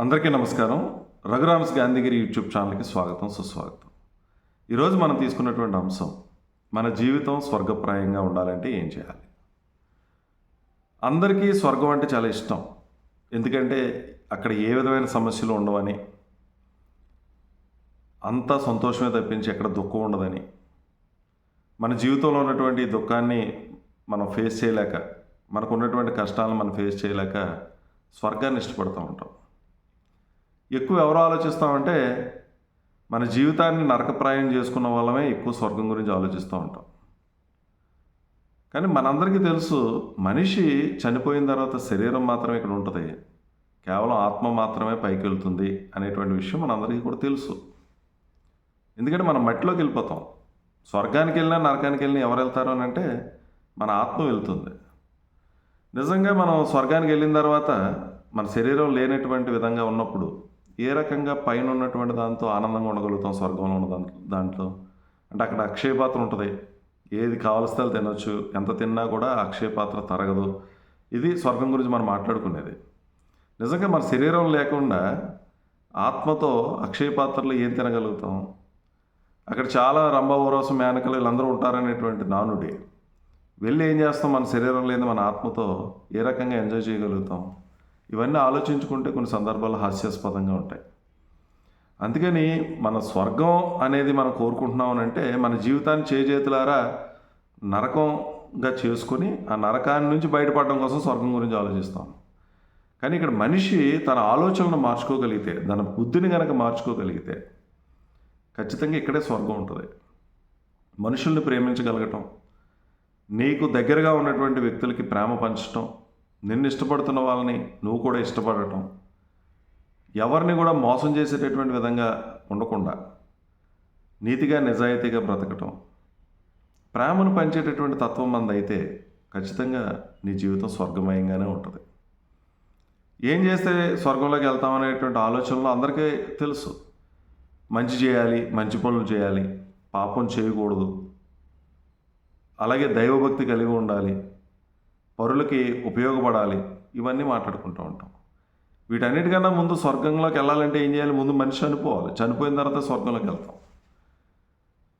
అందరికీ నమస్కారం. రఘురామ్స్ గాంధీగిరి యూట్యూబ్ ఛానల్కి స్వాగతం సుస్వాగతం. ఈరోజు మనం తీసుకున్నటువంటి అంశం మన జీవితం స్వర్గప్రాయంగా ఉండాలంటే ఏం చేయాలి? అందరికీ స్వర్గం అంటే చాలా ఇష్టం. ఎందుకంటే అక్కడ ఏ విధమైన సమస్యలు ఉండవని అంతా సంతోషమే తప్పించి ఎక్కడ దుఃఖం ఉండదని మన జీవితంలో ఉన్నటువంటి దుఃఖాన్ని మనం ఫేస్ చేయలేక మనకు ఉన్నటువంటి కష్టాలను మనం ఫేస్ చేయలేక స్వర్గాన్ని ఇష్టపడుతూ ఉంటాం. ఎక్కువ ఎవరు ఆలోచిస్తామంటే మన జీవితాన్ని నరకప్రాయం చేసుకున్న వాళ్ళమే ఎక్కువ స్వర్గం గురించి ఆలోచిస్తూ ఉంటాం. కానీ మనందరికీ తెలుసు మనిషి చనిపోయిన తర్వాత శరీరం మాత్రమే ఇక్కడ ఉంటుంది. కేవలం ఆత్మ మాత్రమే పైకి వెళ్తుంది అనేటువంటి విషయం మనందరికీ కూడా తెలుసు. ఎందుకంటే మనం మట్టిలోకి వెళ్ళిపోతాం. స్వర్గానికి వెళ్ళినా నరకానికి వెళ్ళినా ఎవరు వెళ్తారు అని అంటే మన ఆత్మ వెళ్తుంది. నిజంగా మనం స్వర్గానికి వెళ్ళిన తర్వాత మన శరీరం లేనటువంటి విధంగా ఉన్నప్పుడు ఏ రకంగా పైన ఉన్నటువంటి దాంతో ఆనందంగా ఉండగలుగుతాం స్వర్గంలో ఉన్న దాంట్లో దాంట్లో? అంటే అక్కడ అక్షయ పాత్ర ఉంటుంది. ఏది కావలస్తే తినొచ్చు ఎంత తిన్నా కూడా అక్షయ పాత్ర తరగదు. ఇది స్వర్గం గురించి మనం మాట్లాడుకునేది. నిజంగా మన శరీరం లేకుండా ఆత్మతో అక్షయ పాత్రలో ఏం తినగలుగుతాం? అక్కడ చాలా రంభ మేనకలు వీళ్ళందరూ ఉంటారనేటువంటి నానుడి. వెళ్ళి ఏం చేస్తాం? మన శరీరం లేని మన ఆత్మతో ఏ రకంగా ఎంజాయ్ చేయగలుగుతాం? ఇవన్నీ ఆలోచించుకుంటే కొన్ని సందర్భాలు హాస్యాస్పదంగా ఉంటాయి. అందుకని మన స్వర్గం అనేది మనం కోరుకుంటున్నాం అంటే మన జీవితాన్ని చేజేతులారా నరకంగా చేసుకొని ఆ నరకాన్ని నుంచి బయటపడడం కోసం స్వర్గం గురించి ఆలోచిస్తాం. కానీ ఇక్కడ మనిషి తన ఆలోచనను మార్చుకోగలిగితే తన బుద్ధిని కనుక మార్చుకోగలిగితే ఖచ్చితంగా ఇక్కడే స్వర్గం ఉంటుంది. మనుషుల్ని ప్రేమించగలగటం నీకు దగ్గరగా ఉన్నటువంటి వ్యక్తులకి ప్రేమ పంచటం నిన్ను ఇష్టపడుతున్న వాళ్ళని నువ్వు కూడా ఇష్టపడటం. ఎవరిని కూడా మోసం చేసేటటువంటి విధంగా ఉండకుండా నీతిగా నిజాయితీగా బ్రతకటం. ప్రేమను పంచేటటువంటి తత్వం మందైతే ఖచ్చితంగా నీ జీవితం స్వర్గమయంగానే ఉంటుంది. ఏం చేస్తే స్వర్గంలోకి వెళ్తామనేటువంటి ఆలోచనలు అందరికీ తెలుసు. మంచి చేయాలి మంచి పనులు చేయాలి పాపం చేయకూడదు. అలాగే దైవభక్తి కలిగి ఉండాలి. పరులకి ఉపయోగపడాలి. ఇవన్నీ మాట్లాడుకుంటూ ఉంటాం. వీటన్నిటికన్నా ముందు స్వర్గంలోకి వెళ్ళాలంటే ఏం చేయాలి? ముందు మనిషి చనిపోవాలి. చనిపోయిన తర్వాత స్వర్గంలోకి వెళ్తాం.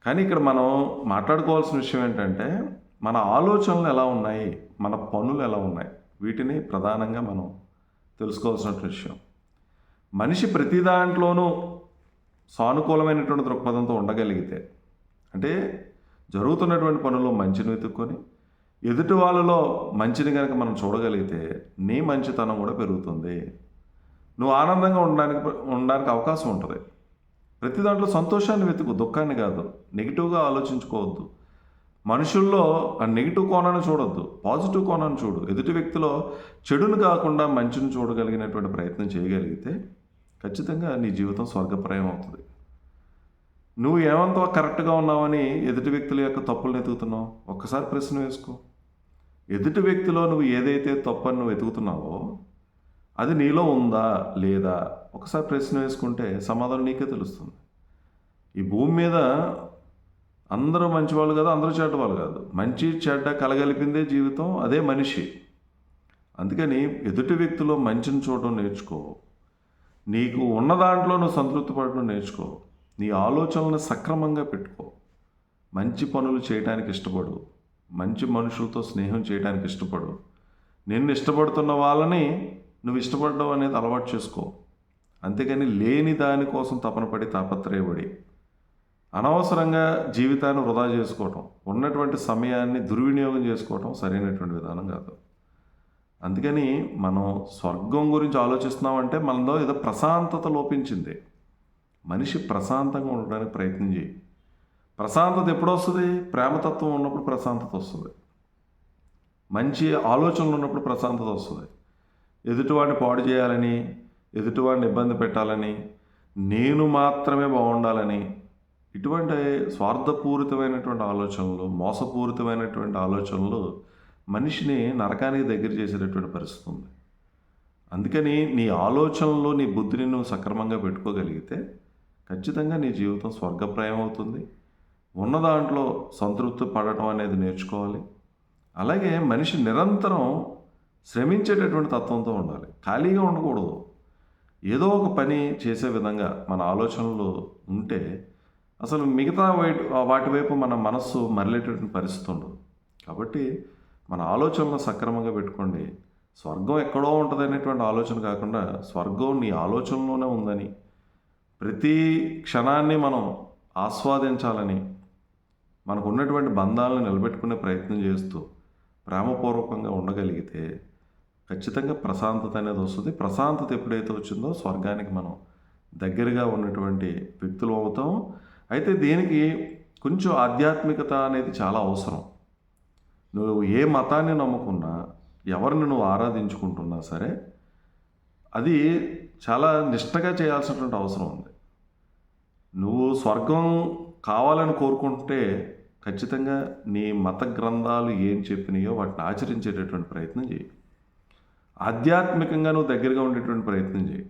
కానీ ఇక్కడ మనం మాట్లాడుకోవాల్సిన విషయం ఏంటంటే మన ఆలోచనలు ఎలా ఉన్నాయి? మన పనులు ఎలా ఉన్నాయి? వీటిని ప్రధానంగా మనం తెలుసుకోవాల్సిన విషయం. మనిషి ప్రతి దాంట్లోనూ సానుకూలమైనటువంటి దృక్పథంతో ఉండగలిగితే అంటే జరుగుతున్నటువంటి పనుల్లో మంచిని వెతుక్కొని ఎదుటి వాళ్ళలో మంచిని కనుక మనం చూడగలిగితే నీ మంచితనం కూడా పెరుగుతుంది. నువ్వు ఆనందంగా ఉండడానికి ఉండడానికి అవకాశం ఉంటుంది. ప్రతి దాంట్లో సంతోషాన్ని వెతుకు దుఃఖాన్ని కాదు. నెగిటివ్గా ఆలోచించుకోవద్దు. మనుషుల్లో ఆ నెగిటివ్ కోణాన్ని చూడొద్దు. పాజిటివ్ కోణాన్ని చూడు. ఎదుటి వ్యక్తిలో చెడును కాకుండా మంచిని చూడగలిగినటువంటి ప్రయత్నం చేయగలిగితే ఖచ్చితంగా నీ జీవితం స్వర్గప్రాయం అవుతుంది. నువ్వు ఏమంత కరెక్ట్గా ఉన్నావని ఎదుటి వ్యక్తుల యొక్క తప్పులను ఎదుగుతున్నావు ఒక్కసారి ప్రశ్న వేసుకో. ఎదుటి వ్యక్తిలో నువ్వు ఏదైతే తప్పని నువ్వు వెతుకుతున్నావో అది నీలో ఉందా లేదా? ఒకసారి ప్రశ్న వేసుకుంటే సమాధానం నీకే తెలుస్తుంది. ఈ భూమి మీద అందరూ మంచివాళ్ళు కాదు అందరూ చెడ్డవాళ్ళు కాదు. మంచి చెడ్డ కలగలిపిందే జీవితం అదే మనిషి. అందుకని ఎదుటి వ్యక్తిలో మంచిని చూడడం నేర్చుకో. నీకు ఉన్న దాంట్లో నువ్వు సంతృప్తి పడడం నేర్చుకో. నీ ఆలోచనలను సక్రమంగా పెట్టుకో. మంచి పనులు చేయడానికి ఇష్టపడు. మంచి మనుషులతో స్నేహం చేయడానికి ఇష్టపడు. నిన్ను ఇష్టపడుతున్న వాళ్ళని నువ్వు ఇష్టపడడం అనేది అలవాటు చేసుకో. అంతేకాని లేని దానికోసం తపన పడి తాపత్రయపడి. అనవసరంగా జీవితాన్ని వృధా చేసుకోవటం ఉన్నటువంటి సమయాన్ని దుర్వినియోగం చేసుకోవటం సరైనటువంటి విధానం కాదు. అందుకని మనం స్వర్గం గురించి ఆలోచిస్తున్నామంటే మనలో ఏదో ప్రశాంతత లోపించింది. మనిషి ప్రశాంతంగా ఉండడానికి ప్రయత్నం చేయి. ప్రశాంతత ఎప్పుడు వస్తుంది ప్రేమతత్వం ఉన్నప్పుడు ప్రశాంతత వస్తుంది. మంచి ఆలోచనలు ఉన్నప్పుడు ప్రశాంతత వస్తుంది. ఎదుటివాడిని పాడు చేయాలని ఎదుటివాడిని ఇబ్బంది పెట్టాలని నేను మాత్రమే బాగుండాలని ఇటువంటి స్వార్థపూరితమైనటువంటి ఆలోచనలు మోసపూరితమైనటువంటి ఆలోచనలు మనిషిని నరకానికి దగ్గర చేసేటటువంటి పరిస్థితి ఉంది. అందుకని నీ ఆలోచనలో నీ బుద్ధిని నువ్వు సక్రమంగా పెట్టుకోగలిగితే ఖచ్చితంగా నీ జీవితం స్వర్గప్రాయం అవుతుంది. ఉన్న దాంట్లో సంతృప్తి పడటం అనేది నేర్చుకోవాలి. అలాగే మనిషి నిరంతరం శ్రమించేటటువంటి తత్వంతో ఉండాలి. ఖాళీగా ఉండకూడదు. ఏదో ఒక పని చేసే విధంగా మన ఆలోచనలు ఉంటే అసలు మిగతా వైపు వాటి వైపు మన మనస్సు మరలేటటువంటి పరిస్థితి ఉండదు. కాబట్టి మన ఆలోచనలు సక్రమంగా పెట్టుకోండి. స్వర్గం ఎక్కడో ఉంటుంది అనేటువంటి ఆలోచన కాకుండా స్వర్గం నీ ఆలోచనలోనే ఉందని ప్రతి క్షణాన్ని మనం ఆస్వాదించాలని మనకు ఉన్నటువంటి బంధాలను నిలబెట్టుకునే ప్రయత్నం చేస్తూ ప్రేమపూర్వకంగా ఉండగలిగితే ఖచ్చితంగా ప్రశాంతత అనేది వస్తుంది. ప్రశాంతత ఎప్పుడైతే వచ్చిందో స్వర్గానికి మనం దగ్గరగా ఉన్నటువంటి వ్యక్తులు అవుతాం. అయితే దీనికి కొంచెం ఆధ్యాత్మికత అనేది చాలా అవసరం. నువ్వు ఏ మతాన్ని నమ్ముకున్నా ఎవరిని నువ్వు ఆరాధించుకుంటున్నా సరే అది చాలా నిష్టగా చేయాల్సినటువంటి అవసరం ఉంది. నువ్వు స్వర్గం కావాలని కోరుకుంటే ఖచ్చితంగా నీ మత గ్రంథాలు ఏం చెప్పినాయో వాటిని ఆచరించేటటువంటి ప్రయత్నం చేయి. ఆధ్యాత్మికంగా నువ్వు దగ్గరగా ఉండేటువంటి ప్రయత్నం చేయి.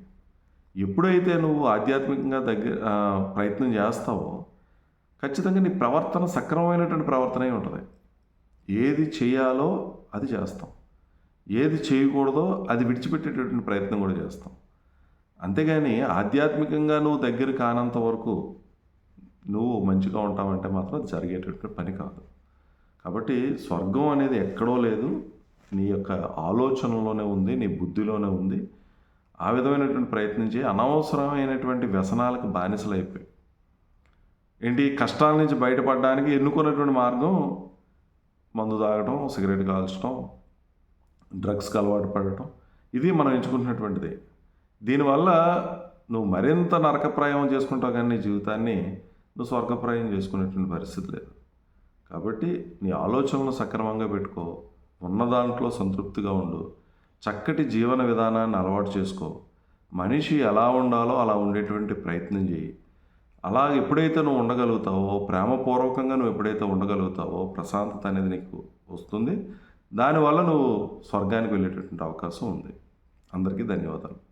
ఎప్పుడైతే నువ్వు ఆధ్యాత్మికంగా దగ్గర ప్రయత్నం చేస్తావో ఖచ్చితంగా నీ ప్రవర్తన సక్రమమైనటువంటి ప్రవర్తనే ఉంటుంది. ఏది చేయాలో అది చేస్తాం. ఏది చేయకూడదో అది విడిచిపెట్టేటటువంటి ప్రయత్నం కూడా చేస్తాం. అంతేగాని ఆధ్యాత్మికంగా నువ్వు దగ్గర కానంత వరకు నువ్వు మంచిగా ఉంటావంటే మాత్రం అది జరిగేటటువంటి పని కాదు. కాబట్టి స్వర్గం అనేది ఎక్కడో లేదు. నీ యొక్క ఆలోచనలోనే ఉంది నీ బుద్ధిలోనే ఉంది. ఆ విధమైనటువంటి ప్రయత్నం చేయి. అనవసరమైనటువంటి వ్యసనాలకు బానిసలైపోయి ఏంటి? కష్టాల నుంచి బయటపడడానికి ఎన్నుకున్నటువంటి మార్గం? మందు తాగటం సిగరెట్ కాల్చడం డ్రగ్స్కి అలవాటు పడటం. ఇది మనం ఎంచుకుంటున్నటువంటిది. దీనివల్ల నువ్వు మరింత నరకప్రాయం చేసుకుంటావు కానీ నీ జీవితాన్ని నువ్వు స్వర్గప్రాయం చేసుకునేటువంటి పరిస్థితి లేదు. కాబట్టి నీ ఆలోచనలు సక్రమంగా పెట్టుకో ఉన్న దాంట్లో సంతృప్తిగా ఉండు చక్కటి జీవన విధానాన్ని అలవాటు చేసుకో మనిషి ఎలా ఉండాలో అలా ఉండేటువంటి ప్రయత్నం చేయి. అలా ఎప్పుడైతే నువ్వు ఉండగలుగుతావో ప్రేమపూర్వకంగా నువ్వు ఎప్పుడైతే ఉండగలుగుతావో ప్రశాంతత అనేది నీకు వస్తుంది. దానివల్ల నువ్వు స్వర్గానికి వెళ్ళేటటువంటి అవకాశం ఉంది. అందరికీ ధన్యవాదాలు.